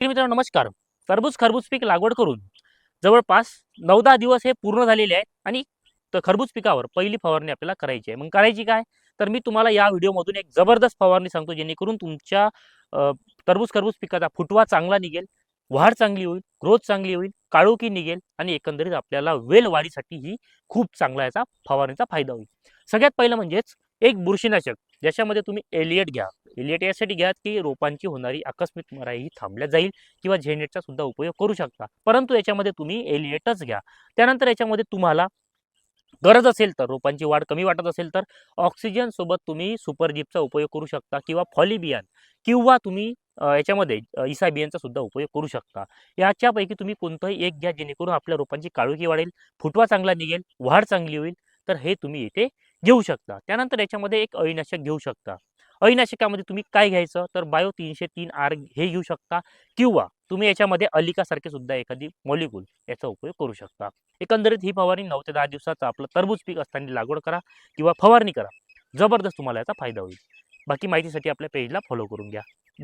मित्रांनो नमस्कार. टरबूज खरबूज पीक लागवड करून जवळपास नऊ दहा दिवस हे पूर्ण झालेले आहेत आणि खरबूज पिकावर पहिली फवारणी आपल्याला करायची आहे. मग करायची काय? तर मी तुम्हाला या व्हिडिओमधून एक जबरदस्त फवारणी सांगतो जेणेकरून तुमच्या टरबूज खरबूज पिकाचा फुटवा चांगला निघेल वाढ चांगली होईल ग्रोथ चांगली होईल काळोखी निघेल आणि एकंदरीत आपल्याला वेल वाढीसाठी ही खूप चांगला याचा फवारणीचा फायदा होईल. सगळ्यात पहिलं म्हणजेच एक बुरशीनाशक. ज्याच्यामध्ये तुम्ही एलिएट घ्या. एलिएट यासाठी घ्या की रोपांची होणारी आकस्मिक मराई ही थांबल्या जाईल किंवा झेनेटचा सुद्धा उपयोग करू शकता. परंतु याच्यामध्ये तुम्ही एलिएटच घ्या. त्यानंतर याच्यामध्ये तुम्हाला गरज असेल तर रोपांची वाढ कमी वाटत असेल तर ऑक्सिजन सोबत तुम्ही सुपरजीपचा उपयोग करू शकता किंवा फॉलिबियान किंवा तुम्ही याच्यामध्ये अ, सुद्धा उपयोग करू शकता. याच्यापैकी तुम्ही कोणतंही एक घ्या जेणेकरून आपल्या रोपांची काळोखी वाढेल फुटवा चांगला निघेल वाढ चांगली होईल. तर हे तुम्ही इथे घेऊ शकता. त्यानंतर याच्यामध्ये एक अळीनाशक घेऊ शकता. अळीनाशकामध्ये तुम्ही काय घ्यायचं? तर बायो तीनशे तीन आर हे घेऊ शकता किंवा तुम्ही याच्यामध्ये अलिकासारखे सुद्धा एखादी मॉलिक्यूल याचा उपयोग करू शकता. एकंदरीत ही फवारणी नऊ ते दहा दिवसाचा आपलं तरबूज पीक असताना लागवड करा किंवा फवारणी करा. जबरदस्त तुम्हाला याचा फायदा होईल. बाकी माहितीसाठी आपल्या पेजला फॉलो करून घ्या.